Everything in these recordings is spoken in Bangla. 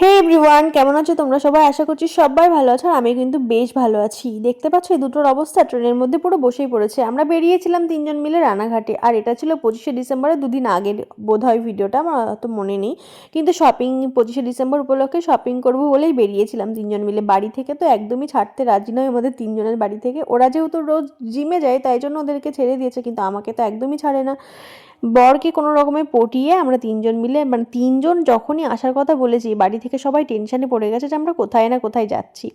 হে এভরিওয়ান কেমন আছো তোমরা সবাই? আশা করছি সবাই ভালো আছো। আর আমি কিন্তু বেশ ভালো আছি। দেখতে পাচ্ছ, এই দুটোর অবস্থা ট্রেনের মধ্যে পুরো বসেই পড়েছে। আমরা বেরিয়েছিলাম তিনজন মিলে রানাঘাটে, আর এটা ছিল পঁচিশে ডিসেম্বরের দুদিন আগের। বোধ হয় ভিডিওটা আমার অত মনে নেই। কিন্তু শপিং পঁচিশে ডিসেম্বর উপলক্ষে শপিং করব বলেই বেরিয়েছিলাম তিনজন মিলে। বাড়ি থেকে তো একদমই ছাড়তে রাজি নয় আমাদের তিনজনের বাড়ি থেকে। ওরা যেহেতু রোজ জিমে যায়, তাই জন্য ওদেরকে ছেড়ে দিয়েছে, কিন্তু আমাকে তো একদমই ছাড়ে না। বরকে কোনো রকমে পটিয়ে আমরা তিনজন মিলে মানে তিনজন যখনই আসার কথা বলেছি বাড়ি থেকে সবাই টেনশানে পড়ে গেছে যে আমরা কোথায় না কোথায় যাচ্ছি।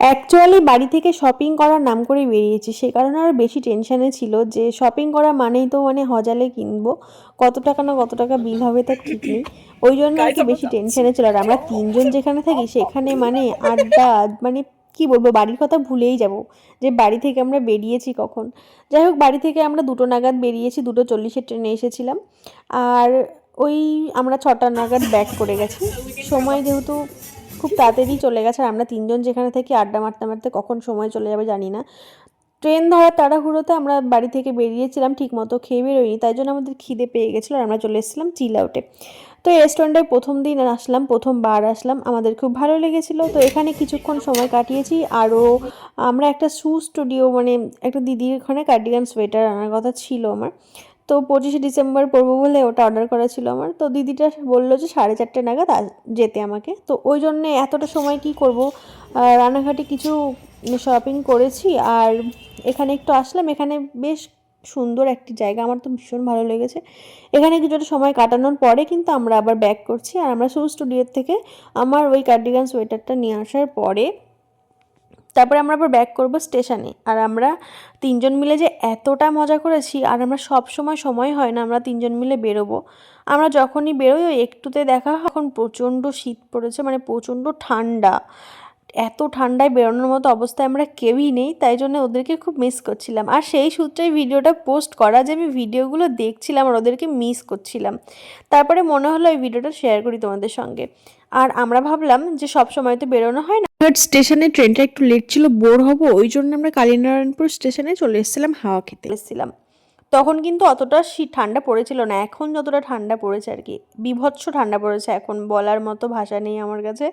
অ্যাকচুয়ালি বাড়ি থেকে শপিং করার নাম করে বেরিয়েছি সে কারণে আরও বেশি টেনশানে ছিল যে শপিং করা মানেই তো মানে হজালে কিনবো কত টাকা না কত টাকা বিল হবে তার ঠিক নেই। ওই জন্য আর কি বেশি টেনশানে ছিল আর আমরা তিনজন যেখানে থাকি সেখানে মানে আড্ডা মানে কি বলব, বাড়ির কথা ভুলেই যাব। যে বাড়ি থেকে আমরা বেরিয়েছি কখন? যাই হোক, বাড়ি থেকে আমরা দুটো নাগাদ বেরিয়েছি, দুটো চল্লিশের ট্রেনে এসেছিলাম। আর ওই আমরা ছটা নাগাদ ব্যাক করে গেছি। সময় যেহেতু খুব তাড়াতাড়ি চলে গেছে, আর আমরা তিনজন যেখানে থেকে, আড্ডা মারতে মারতে কখন সময় চলে যাবে জানি না। ট্রেন ধরার তাড়াহুড়োতে আমরা বাড়ি থেকে বেরিয়েছিলাম ঠিক মতো খেয়ে বেরোয়নি, তাই জন্য আমাদের খিদে পেয়ে গেছিল, আর আমরা চলে এসেছিলাম চিল আউটে। তো এই রেস্টুরেন্টে প্রথম দিন আসলাম প্রথমবার আসলাম। আমাদের খুব ভালো লেগেছিল। তো এখানে কিছুক্ষণ সময় কাটিয়েছি। আরও আমরা একটা শু স্টুডিও মানে একটা দিদির ওখানে কার্ডিগান সোয়েটার আনার কথা ছিল আমার। তো পঁচিশে ডিসেম্বর পরবো বলে ওটা অর্ডার করা ছিল আমার। তো দিদিটা বলল যে সাড়ে চারটে নাগাদ যেতে আমাকে। তো ওই জন্যে এতটা সময় কি করব? রানাঘাটে কিছু শপিং করেছি। আর এখানে একটু আসলাম। এখানে বেশ সুন্দর একটি জায়গা। আমার তো ভীষণ ভালো লেগেছে। এখানে কিছুটা সময় কাটানোর পরে কিন্তু আমরা আবার ব্যাক করছি। আর আমরা শু স্টুডিওর থেকে আমার ওই কার্ডিগান সোয়েটারটা নিয়ে আসার পরে তারপরে আমরা আবার ব্যাক করব স্টেশনে আর আমরা তিনজন মিলে যে এতটা মজা করেছি, আর আমরা সব সময় সময় হয় না আমরা তিনজন মিলে বেরোবো। আমরা যখনই বেরোই ওই একটুতে দেখা হয় এখন প্রচণ্ড শীত পড়েছে মানে প্রচণ্ড ঠান্ডা। এত ঠান্ডায় বেরোনোর মতো অবস্থায় আমরা কেউই নেই, তাই জন্য ওদেরকে খুব মিস করছিলাম। আর সেই সূত্রেই ভিডিওটা পোস্ট করা যে আমি ভিডিওগুলো দেখছিলাম আর ওদেরকে মিস করছিলাম। তারপরে মনে হলো এই ভিডিওটা শেয়ার করি তোমাদের সঙ্গে। আর আমরা ভাবলাম যে সব সময় তো বেরোনো হয় না। স্টেশনে ট্রেনটা একটু লেট ছিল, বোর হব, ওই জন্য আমরা কালীনারায়ণপুর স্টেশনে চলে এসেছিলাম হাওয়া খেতে। এসেছিলাম। তখন কিন্তু অতটা শীত ঠান্ডা পড়েছিল না। এখন যতটা ঠান্ডা পড়েছে আর কি। বিভৎস ঠান্ডা পড়েছে এখন বলার মতো ভাষা নেই আমার কাছে।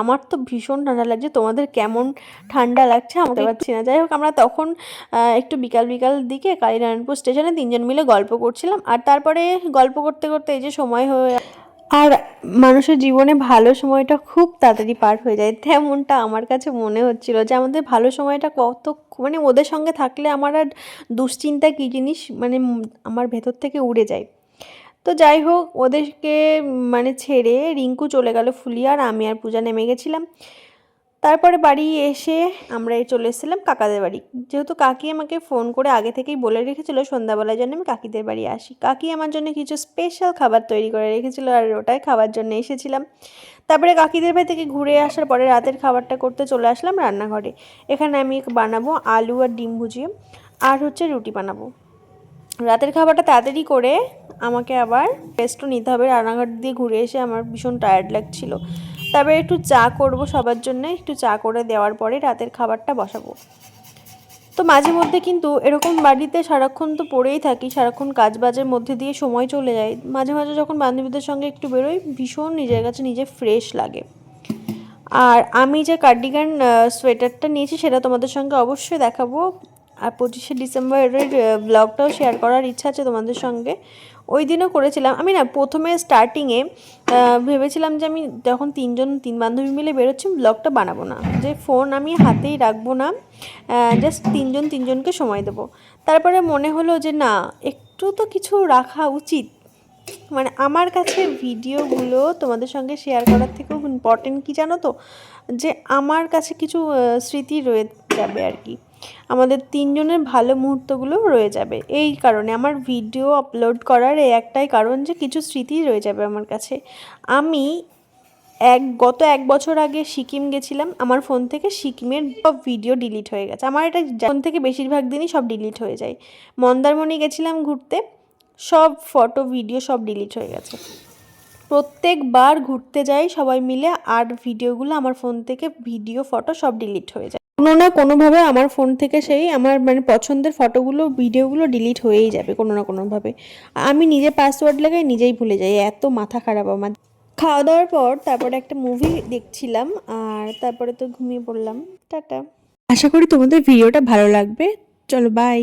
আমার তো ভীষণ ঠান্ডা লাগছে। তোমাদের কেমন ঠান্ডা লাগছে আমাকে পাচ্ছি না যাই হোক আমরা তখন একটু বিকাল বিকাল দিকে কালীনারায়ণপুর স্টেশনে তিনজন মিলে গল্প করছিলাম। আর তারপরে গল্প করতে করতে এই যে সময় হয়ে আর মানুষের জীবনে ভালো সময়টা খুব তাড়াতাড়ি পার হয়ে যায়। তেমনটা আমার কাছে মনে হচ্ছিল যে আমাদের ভালো সময়টা কত মানে ওদের সঙ্গে থাকলে আমার আর দুশ্চিন্তা কী জিনিস মানে আমার ভেতর থেকে উড়ে যায়। তো যাই হোক, ওদেরকে মানে ছেড়ে রিঙ্কু চলে গেল ফুলিয়া আর আমি আর পূজা নেমে গেছিলাম। তারপরে বাড়ি এসে আমরা চলে এসেছিলাম কাকাদের বাড়ি। যেহেতু কাকি আমাকে ফোন করে আগে থেকেই বলে রেখেছিল, সন্ধ্যাবেলার জন্য আমি কাকিদের বাড়ি আসি। কাকি আমার জন্য কিছু স্পেশাল খাবার তৈরি করে রেখেছিল আর ওটাই খাবার জন্য এসেছিলাম। তারপরে কাকিদের বাড়ি থেকে ঘুরে আসার পরে রাতের খাবারটা করতে চলে আসলাম রান্নাঘরে। এখানে আমি বানাবো আলু আর ডিম ভুজিয়ে আর হচ্ছে রুটি বানাবো। রাতের খাবারটা তাড়াতাড়ি করে আমাকে আবার রেস্টও নিতে হবে। রান্নাঘর দিয়ে ঘুরে এসে আমার ভীষণ টায়ার্ড লাগছিল। তারপরে একটু চা করব সবার জন্য, একটু চা করে দেওয়ার পরে রাতের খাবারটা বসাবো। তো মাঝে মধ্যে কিন্তু এরকম বাড়িতে সারাক্ষণ তো পড়েই থাকি, সারাক্ষণ কাজ বাজের মধ্যে দিয়ে সময় চলে যায়। মাঝে মাঝে যখন বান্ধবীদের সঙ্গে একটু বেরোই, ভীষণ নিজের কাছে নিজে ফ্রেশ লাগে। আর আমি যে কার্ডিগান সোয়েটারটা নিয়েছি সেটা তোমাদের সঙ্গে অবশ্যই দেখাবো। আর পঁচিশে ডিসেম্বরের ব্লগটাও শেয়ার করার ইচ্ছা আছে তোমাদের সঙ্গে। ওই দিনও করেছিলাম। আমি না, প্রথমে স্টার্টিংয়ে ভেবেছিলাম যে আমি যখন তিনজন, তিন বান্ধবী মিলে বেরোচ্ছি ব্লগটা বানাবো না। যে ফোন আমি হাতেই রাখব না জাস্ট তিনজন, তিনজনকে সময় দেবো। তারপরে মনে হলো যে না, একটু তো কিছু রাখা উচিত। মানে আমার কাছে ভিডিওগুলো তোমাদের সঙ্গে শেয়ার করার থেকেও ইম্পর্টেন্ট কি জানো তো? যে আমার কাছে কিছু স্মৃতি রয়ে যাবে আর কি। আমাদের তিনজনের ভালো মুহূর্তগুলো রয়ে যাবে। এই কারণে আমার ভিডিও আপলোড করার এই একটাই কারণ যে কিছু স্মৃতি রয়ে যাবে আমার কাছে। আমি এক, গত এক বছর আগে সিকিম গেছিলাম, আমার ফোন থেকে সিকিমের সব ভিডিও ডিলিট হয়ে গেছে। আমার এটা ফোন থেকে বেশিরভাগ দিনই সব ডিলিট হয়ে যায়। মন্দারমণি গেছিলাম ঘুরতে, সব ফটো ভিডিও সব ডিলিট হয়ে গেছে। প্রত্যেকবার ঘুরতে যাই সবাই মিলে, আর ভিডিওগুলো আমার ফোন থেকে ভিডিও ফটো সব ডিলিট হয়ে যায়। কোনো না কোনোভাবে আমার ফোন থেকে সেই আমার মানে পছন্দের ফটোগুলো ভিডিওগুলো ডিলিট হয়েই যাবে কোনো না কোনোভাবে। আমি নিজে পাসওয়ার্ড লাগাই, নিজেই ভুলে যাই, এত মাথা খারাপ আমার। খাওয়া দাওয়ার পর তারপরে একটা মুভি দেখছিলাম, আর তারপরে তো ঘুমিয়ে পড়লাম। টাটা। আশা করি তোমাদের ভিডিওটা ভালো লাগবে। চলো বাই